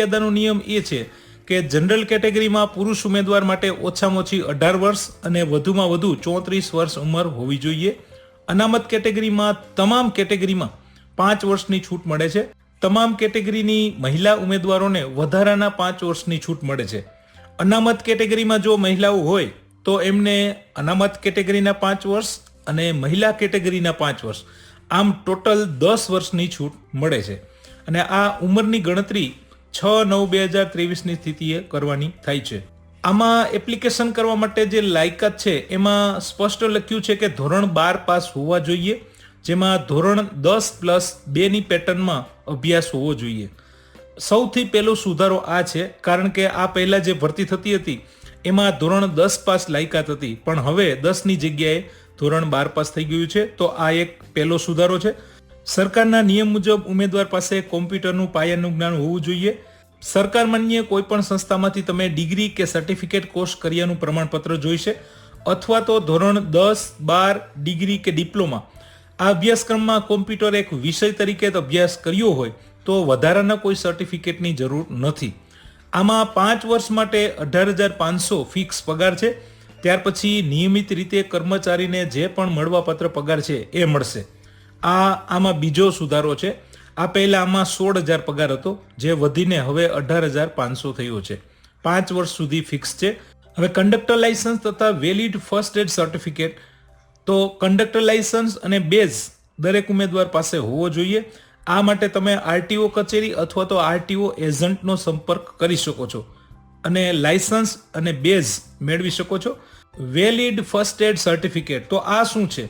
કાયદાનો નિયમ એ છે કે જનરલ કેટેગરીમાં પુરુષ ઉમેદવાર માટે ઓછામાં ઓછી અઢાર વર્ષ અને વધુમાં વધુ ચોત્રીસ વર્ષ ઉંમર હોવી જોઈએ. અનામત કેટેગરીમાં તમામ કેટેગરીમાં પાંચ વર્ષની છૂટ મળે છે. તમામ કેટેગરીની મહિલા ઉમેદવારોને વધારાના પાંચ વર્ષની છૂટ મળે છે. અનામત કેટેગરીમાં જો મહિલાઓ હોય, તો એમને અનામત કેટેગરીના પાંચ વર્ષ અને મહિલા કેટેગરીના પાંચ વર્ષ. આમ ટોટલ દસ વર્ષની છૂટ મળે છે. અને આ ઉંમરની ગણતરી છ નવ બે હજાર ત્રેવીસની સ્થિતિએ કરવાની થાય છે. આમાં એપ્લિકેશન કરવા માટે જે લાયકાત છે, એમાં સ્પષ્ટ લખ્યું છે કે ધોરણ બાર પાસ હોવા જોઈએ, જેમાં ધોરણ દસ પ્લસ બેની પેટર્નમાં અભ્યાસ હોવો જોઈએ. સૌથી પહેલો સુધારો આ છે, કારણ કે આ પહેલાં જે ભરતી થતી હતી, એમાં ધોરણ દસ પાસ લાયકાત હતી. પણ હવે દસની જગ્યાએ ધોરણ બાર પાસ થઈ ગયું છે, તો આ એક પહેલો સુધારો છે. સરકારના નિયમ મુજબ ઉમેદવાર પાસે કોમ્પ્યુટરનું પાયાનું જ્ઞાન હોવું જોઈએ. સરકાર માન્ય કોઈ પણ સંસ્થામાંથી તમે ડિગ્રી કે સર્ટિફિકેટ કોર્સ કર્યાનું પ્રમાણપત્ર જોઈશે અથવા તો ધોરણ દસ, બાર ડિગ્રી કે ડિપ્લોમા. આ અભ્યાસક્રમમાં કોમ્પ્યુટર એક વિષય તરીકે અભ્યાસ કર્યો હોય તો વધારાના કોઈ સર્ટિફિકેટની જરૂર નથી. આમાં પાંચ વર્ષ માટે અઢાર હજાર પાંચસો ફિક્સ પગાર છે. ત્યાર પછી નિયમિત રીતે કર્મચારીને જે પણ મળવાપાત્ર પગાર છે એ મળશે. આ આમાં બીજો સુધારો છે. આ પહેલાં આમાં સોળ હજાર પગાર હતો, જે વધીને હવે અઢાર હજાર પાંચસો થયો છે. પાંચ વર્ષ સુધી ફિક્સ છે. હવે કંડક્ટર લાયસન્સ તથા વેલિડ ફર્સ્ટ એડ સર્ટિફિકેટ તો કંડક્ટર લાયસન્સ અને બેઝ દરેક ઉમેદવાર પાસે હોવો જોઈએ. આ માટે તમે આરટીઓ કચેરી અથવા તો આરટીઓ એજન્ટનો સંપર્ક કરી શકો છો. અને લાયસન્સ અને બેઝ મેળવી શકો છો. વેલિડ ફર્સ્ટ એડ સર્ટિફિકેટ તો આ શું છે?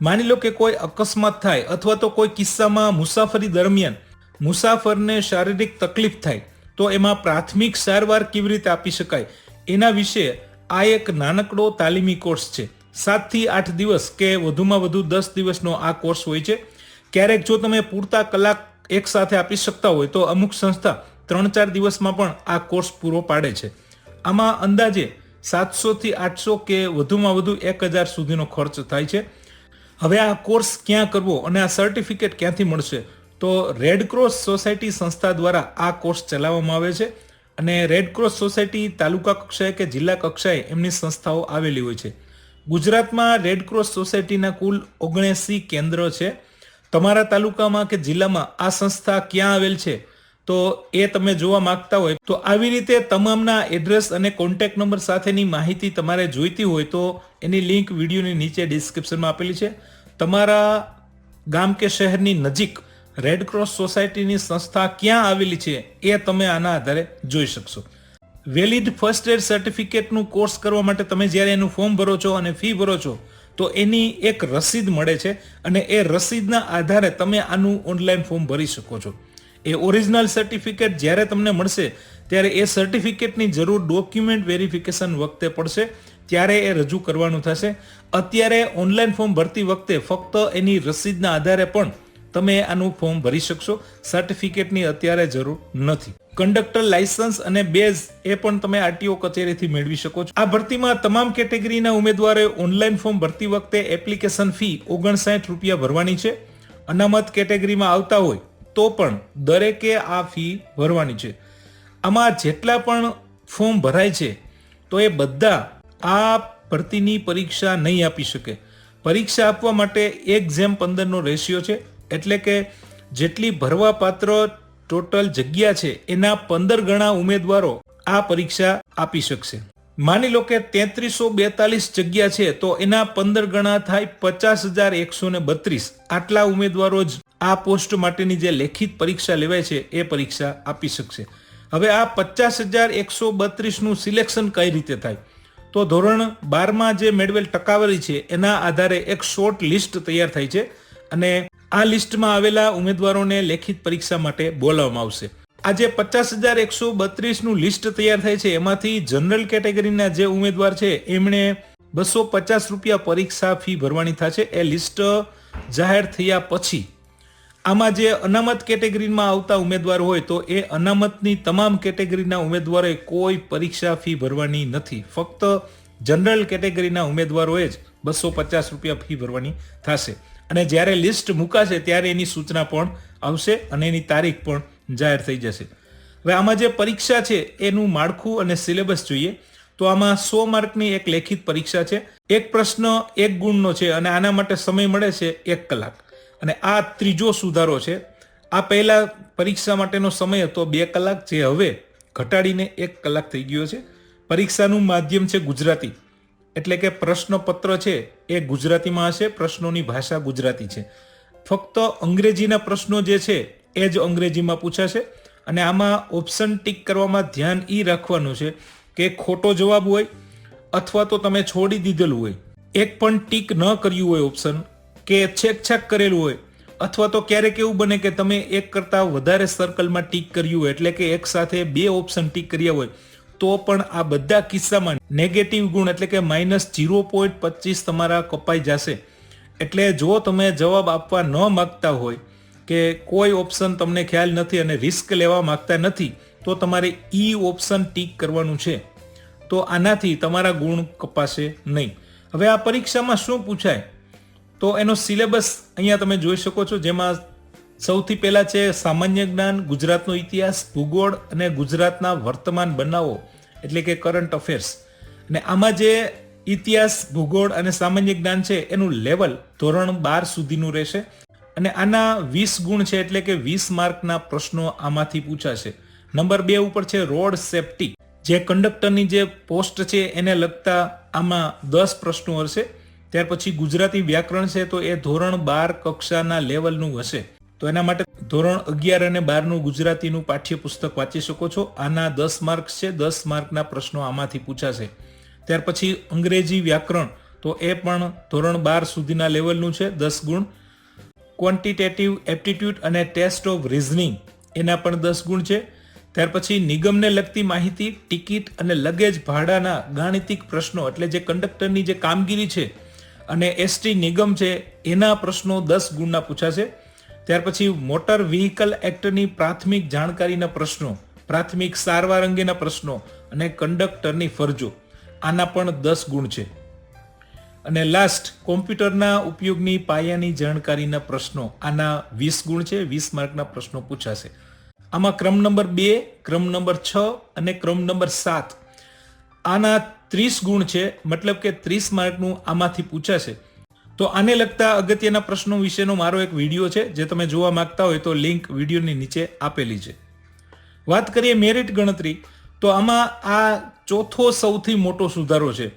માની લો કે કોઈ અકસ્માત થાય અથવા તો કોઈ કિસ્સામાં મુસાફરી દરમિયાન મુસાફરને શારીરિક તકલીફ થાય, તો એમાં પ્રાથમિક સારવાર કેવી રીતે આપી શકાય? એના વિશે આ એક નાનકડો તાલીમી કોર્સ છે. સાતથી આઠ દિવસ કે વધુમાં વધુ દસ દિવસનો આ કોર્સ હોય છે. ક્યારેક જો તમે પૂરતા કલાક એક સાથે આપી શકતા હોય, તો અમુક સંસ્થા ત્રણ ચાર દિવસમાં પણ આ કોર્સ પૂરો પાડે છે. આમાં અંદાજે સાતસોથી આઠસો કે વધુમાં વધુ એક હજાર સુધીનો ખર્ચ થાય છે. હવે આ કોર્સ ક્યાં કરવો અને આ સર્ટિફિકેટ ક્યાંથી મળશે? તો રેડ ક્રોસ સોસાયટી સંસ્થા દ્વારા આ કોર્સ ચલાવવામાં આવે છે અને રેડ ક્રોસ સોસાયટી તાલુકા કક્ષાએ કે જિલ્લા કક્ષાએ એમની સંસ્થાઓ આવેલી હોય છે. ગુજરાતમાં રેડ ક્રોસ સોસાયટીના કુલ ઓગણએંસી કેન્દ્ર છે. તમારા તાલુકામાં કે જિલ્લામાં આ સંસ્થા ક્યાં આવેલ છે? તો એ તમે જોવા માંગતા હોય, તો આવી રીતે તમામના એડ્રેસ અને કોન્ટેક્ટ નંબર સાથેની માહિતી તમારે જોઈતી હોય તો એની લિંક વિડીયોની નીચે ડિસ્ક્રિપ્શનમાં આપેલી છે. તમારા ગામ કે શહેરની નજીક રેડ ક્રોસ સોસાયટીની સંસ્થા ક્યાં આવેલી છે એ તમે આના આધારે જોઈ શકશો. વેલિડ ફર્સ્ટ એડ સર્ટિફિકેટનું કોર્સ કરવા માટે તમે જ્યારે એનું ફોર્મ ભરો છો અને ફી ભરો છો, તો એની એક રસીદ મળે છે અને એ રસીદના આધારે તમે આનું ઓનલાઈન ફોર્મ ભરી શકો છો. એ ઓરિજિનલ સર્ટિફિકેટ જ્યારે તમને મળશે, ત્યારે એ સર્ટિફિકેટની જરૂર ડોક્યુમેન્ટ વેરિફિકેશન વખતે પડશે, ત્યારે એ રજૂ કરવાનું થશે. અત્યારે ઓનલાઈન ફોર્મ ભરતી વખતે ફક્ત એની રસીદના આધારે પણ તમે આનું ફોર્મ ભરી શકશો. સર્ટિફિકેટની અત્યારે જરૂર નથી. કંડક્ટર લાયસન્સ અને બેઝ એ પણ તમે આરટીઓ કચેરીથી મેળવી શકો છો. આ ભરતીમાં તમામ કેટેગરીના ઉમેદવારોએ ઓનલાઈન ફોર્મ ભરતી વખતે એપ્લિકેશન ફી ઓગણસાઠ રૂપિયા ભરવાની છે. અનામત કેટેગરીમાં આવતા હોય તો પણ દરેકે આ ફી ભરવાની છે. આમાં જેટલા પણ ફોર્મ ભરાય છે, તો એ બધા આ ભરતીની પરીક્ષા નહીં આપી શકે. પરીક્ષા આપવા માટે એક જેમ પંદરનો રેશિયો છે, એટલે કે જેટલી ભરવા પાત્ર ટોટલ જગ્યા છે, એના પંદર ગણા ઉમેદવારો આ પરીક્ષા આપી શકશે. માની લો કે તેત્રીસો બેતાલીસ જગ્યા છે, તો એના પંદર ગણા થાય પચાસ હજાર એકસો ને બત્રીસ. આટલા ઉમેદવારો જ આ પોસ્ટ માટેની જે લેખિત પરીક્ષા લેવાય છે, એ પરીક્ષા આપી શકશે. હવે આ પચાસ હજાર એકસો બત્રીસનું સિલેક્શન કઈ રીતે થાય? તો ધોરણ બારમાં જે મેળવેલ ટકાવારી છે, એના આધારે એક શોર્ટ લિસ્ટ તૈયાર થાય છે અને આ લિસ્ટમાં આવેલા ઉમેદવારોને લેખિત પરીક્ષા માટે બોલાવવામાં આવશે. આ જે પચાસ હજાર એકસો બત્રીસનું લિસ્ટ તૈયાર થાય છે, એમાંથી જનરલ કેટેગરીના જે ઉમેદવાર છે, એમણે બસો પચાસ રૂપિયા પરીક્ષા ફી ભરવાની થશે. એ લિસ્ટ જાહેર થયા પછી આમાં જે અનામત કેટેગરીમાં આવતા ઉમેદવાર હોય તો એ અનામતની તમામ કેટેગરીના ઉમેદવારોએ કોઈ પરીક્ષા ફી ભરવાની નથી. ફક્ત જનરલ કેટેગરીના ઉમેદવારોએ જ બસો પચાસ રૂપિયા ફી ભરવાની થશે. અને જ્યારે લિસ્ટ મુકાશે ત્યારે એની સૂચના પણ આવશે અને એની તારીખ પણ જાહેર થઈ જશે. હવે આમાં જે પરીક્ષા છે એનું માળખું અને સિલેબસ જોઈએ તો આમાં સો માર્કની એક લેખિત પરીક્ષા છે. એક પ્રશ્ન એક ગુણનો છે અને આના માટે સમય મળે છે એક કલાક. અને આ ત્રીજો સુધારો છે. આ પહેલાં પરીક્ષા માટેનો સમય હતો બે કલાક, જે હવે ઘટાડીને એક કલાક થઈ ગયો છે. પરીક્ષાનું માધ્યમ છે ગુજરાતી. એટલે કે પ્રશ્નપત્ર છે એ ગુજરાતીમાં હશે, પ્રશ્નોની ભાષા ગુજરાતી છે. ફક્ત અંગ્રેજીના પ્રશ્નો જે છે એ જ અંગ્રેજીમાં પૂછાશે. અને આમાં ઓપ્શન ટીક કરવામાં ધ્યાન એ રાખવાનું છે કે ખોટો જવાબ હોય અથવા તો તમે છોડી દીધેલું હોય. એક પણ ટીક ન કર્યું હોય ઓપ્શન કે છેક છેક કરેલું હોય, અથવા તો ક્યારેક એવું બને કે તમે એક કરતાં વધારે સર્કલમાં ટીક કર્યું હોય, એટલે કે એક સાથે બે ઓપ્શન ટીક કર્યા હોય, તો પણ આ બધા કિસ્સામાં નેગેટિવ ગુણ એટલે કે માઇનસ જીરો પોઈન્ટ પચીસ તમારા કપાઈ જશે. એટલે જો તમે જવાબ આપવા ન માગતા હોય કે કોઈ ઓપ્શન તમને ખ્યાલ નથી અને રિસ્ક લેવા માગતા નથી, તો તમારે ઈ ઓપ્શન ટીક કરવાનું છે. તો આનાથી તમારા ગુણ કપાશે નહીં. હવે આ પરીક્ષામાં શું પૂછાય? તો એનો સિલેબસ અહીંયા તમે જોઈ શકો છો, જેમાં સૌથી પહેલા છે સામાન્ય જ્ઞાન, ગુજરાતનો ઇતિહાસ, ભૂગોળ અને ગુજરાતના વર્તમાન બનાવો, એટલે કે કરંટ અફેર્સ અને આમાં જે ઇતિહાસ, ભૂગોળ અને સામાન્ય જ્ઞાન છે, એનું લેવલ ધોરણ બાર સુધીનું રહેશે. અને આના વીસ ગુણ છે, એટલે કે વીસ માર્કના પ્રશ્નો આમાંથી પૂછાશે. નંબર બે ઉપર છે રોડ સેફટી. જે કંડક્ટરની જે પોસ્ટ છે, એને લગતા આમાં દસ પ્રશ્નો હશે. ત્યાર પછી ગુજરાતી વ્યાકરણ છે તો એ ધોરણ બાર કક્ષાના લેવલનું હશે. તો એના માટે ધોરણ અગિયાર અને બારનું ગુજરાતીનું પાઠ્યપુસ્તક વાંચી શકો છો. આના દસ માર્ક્સ છે, દસ માર્કના પ્રશ્નો આમાંથી પૂછાશે. ત્યાર પછી અંગ્રેજી વ્યાકરણ, તો એ પણ ધોરણ બાર સુધીના લેવલનું છે, દસ ગુણ. ક્વોન્ટિટેટિવ એપ્ટિટ્યૂડ અને ટેસ્ટ ઓફ રિઝનિંગ એના પણ દસ ગુણ છે. ત્યાર પછી નિગમને લગતી માહિતી, ટિકિટ અને લગેજ ભાડાના ગાણિતિક પ્રશ્નો, એટલે જે કંડક્ટરની જે કામગીરી છે અને એસટી નિગમ છે, એના પ્રશ્નો દસ ગુણના પૂછાશે. ત્યાર પછી મોટર વ્હીકલ એક્ટની પ્રાથમિક જાણકારીના પ્રશ્નો, પ્રાથમિક સારવાર અંગેના પ્રશ્નો અને કંડક્ટરની ફરજો, આના પણ દસ ગુણ છે. અને લાસ્ટ કોમ્પ્યુટરના ઉપયોગની પાયાની જાણકારીના પ્રશ્નો, આના વીસ ગુણ છે, વીસ માર્કના પ્રશ્નો પૂછાશે. આમાં ક્રમ નંબર બે, ક્રમ નંબર છ અને ક્રમ નંબર સાત. આના ત્રીસ ગુણ છે, મતલબ કે ત્રીસ માર્કનું આમાંથી પૂછાશે. તો આને લગતા અગત્યના પ્રશ્નો વિશેનો મારો એક વીડિયો છે, જે તમે જોવા માંગતા હોય તો લિંક વિડીયોની નીચે આપેલી છે. વાત કરીએ મેરિટ ગણતરી, તો આમાં આ ચોથો સૌથી મોટો સુધારો છે.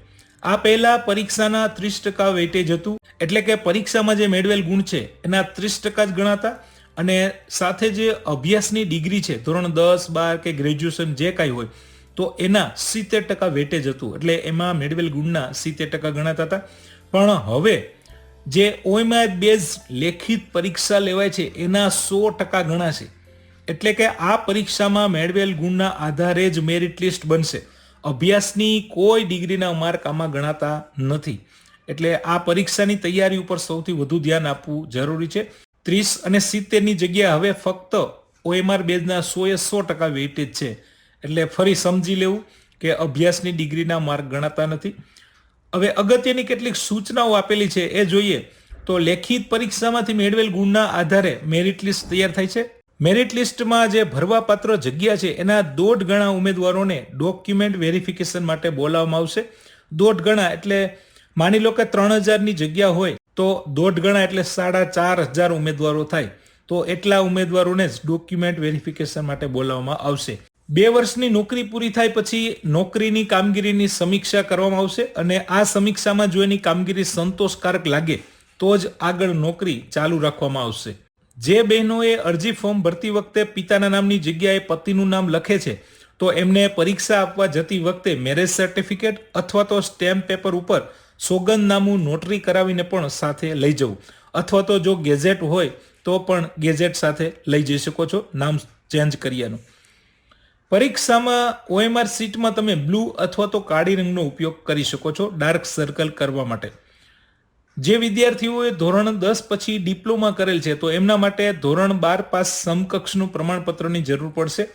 આ પહેલા પરીક્ષાના ત્રીસ ટકા વેટેજ હતું, એટલે કે પરીક્ષામાં જે મેળવેલ ગુણ છે, એના ત્રીસ ટકા જ ગણાતા, અને સાથે જે અભ્યાસની ડિગ્રી છે, ધોરણ દસ, બાર કે ગ્રેજ્યુએશન જે કાંઈ હોય તો એના સિત્તેર ટકા વેટેજ હતું. એટલે એમાં મેળવેલ ગુણના સિત્તેર ટકા ગણાતા હતા. પણ હવે જે ઓએમઆઈ બેઝ લેખિત પરીક્ષા લેવાય છે, એના સો ટકા ગણાશે. એટલે કે આ પરીક્ષામાં મેળવેલ ગુણના આધારે જ મેરિટ લિસ્ટ બનશે. અભ્યાસની કોઈ ડિગ્રીના માર્ક આમાં ગણાતા નથી. એટલે આ પરીક્ષાની તૈયારી ઉપર સૌથી વધુ ધ્યાન આપવું જરૂરી છે. ત્રીસ અને સિત્તેરની જગ્યાએ હવે ફક્ત ઓએમઆર બેઝના સો એ સો ટકા વેઇટેજ છે. એટલે ફરી સમજી લેવું કે અભ્યાસની ડિગ્રીના માર્ક ગણાતા નથી. હવે અગત્યની કેટલીક સૂચનાઓ આપેલી છે એ જોઈએ તો લેખિત પરીક્ષામાંથી મેળવેલ ગુણના આધારે મેરિટ લિસ્ટ તૈયાર થાય છે. મેરિટ લિસ્ટમાં જે ભરવાપાત્ર જગ્યા છે એના દોઢ ગણા ઉમેદવારોને ડોક્યુમેન્ટ વેરિફિકેશન માટે બોલાવવામાં આવશે. દોઢ ગણા એટલે માની લો કે ત્રણ હજારની જગ્યા હોય તો દોઢ ગણા એટલે સાડા ચાર હજાર ઉમેદવારો થાય. તો એટલા ઉમેદવારોને જ ડોક્યુમેન્ટ વેરિફિકેશન માટે બોલાવવામાં આવશે. બે વર્ષની નોકરી પૂરી થાય પછી નોકરીની કામગીરીની સમીક્ષા કરવામાં આવશે અને આ સમીક્ષામાં જો એની કામગીરી સંતોષકારક લાગે, તો જ આગળ નોકરી ચાલુ રાખવામાં આવશે. જે બહેનોએ અરજી ફોર્મ ભરતી વખતે પિતાના નામની જગ્યાએ પતિનું નામ લખે છે, તો એમને પરીક્ષા આપવા જતી વખતે મેરેજ સર્ટિફિકેટ અથવા તો સ્ટેમ્પ પેપર ઉપર સોગંદનામું નોટરી કરાવીને પણ સાથે લઈ જવું. અથવા તો જો ગેઝેટ હોય, તો પણ ગેજેટ સાથે લઈ જઈ શકો છો. નામ ચેન્જ કર્યાનું પરીક્ષામાં ઓએમઆર સીટમાં તમે બ્લુ અથવા તો કાળી રંગનો ઉપયોગ કરી શકો છો ડાર્ક સર્કલ કરવા માટે. જે વિદ્યાર્થીઓએ ધોરણ દસ પછી ડિપ્લોમા કરેલ છે, તો એમના માટે ધોરણ બાર પાસ સમકક્ષનું પ્રમાણપત્રની જરૂર પડશે.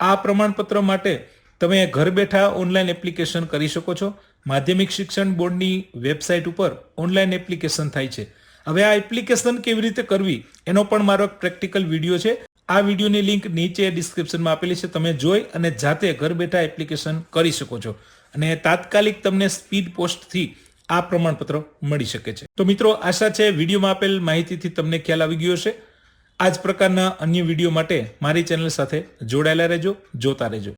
આ પ્રમાણપત્ર માટે તમે ઘર બેઠા ઓનલાઈન એપ્લિકેશન કરી શકો છો. માધ્યમિક શિક્ષણ બોર્ડની વેબસાઇટ ઉપર ઓનલાઈન એપ્લિકેશન થાય છે. હવે આ એપ્લિકેશન કેવી રીતે કરવી, એનો પણ મારો પ્રેક્ટિકલ વીડિયો છે. આ વિડીયોની લિંક નીચે ડિસ્ક્રિપ્શનમાં આપેલી છે. તમે જોઈ અને જાતે ઘર બેઠા એપ્લિકેશન કરી શકો છો. અને તાત્કાલિક તમને સ્પીડ પોસ્ટથી આ પ્રમાણપત્ર મળી શકે છે. તો મિત્રો, આશા છે વિડીયોમાં આપેલ માહિતીથી તમને ખ્યાલ આવી ગયો છે આ જ પ્રકારના અન્ય વીડિયો માટે મારી ચેનલ સાથે જોડાયેલા રહેજો, જોતા રહેજો.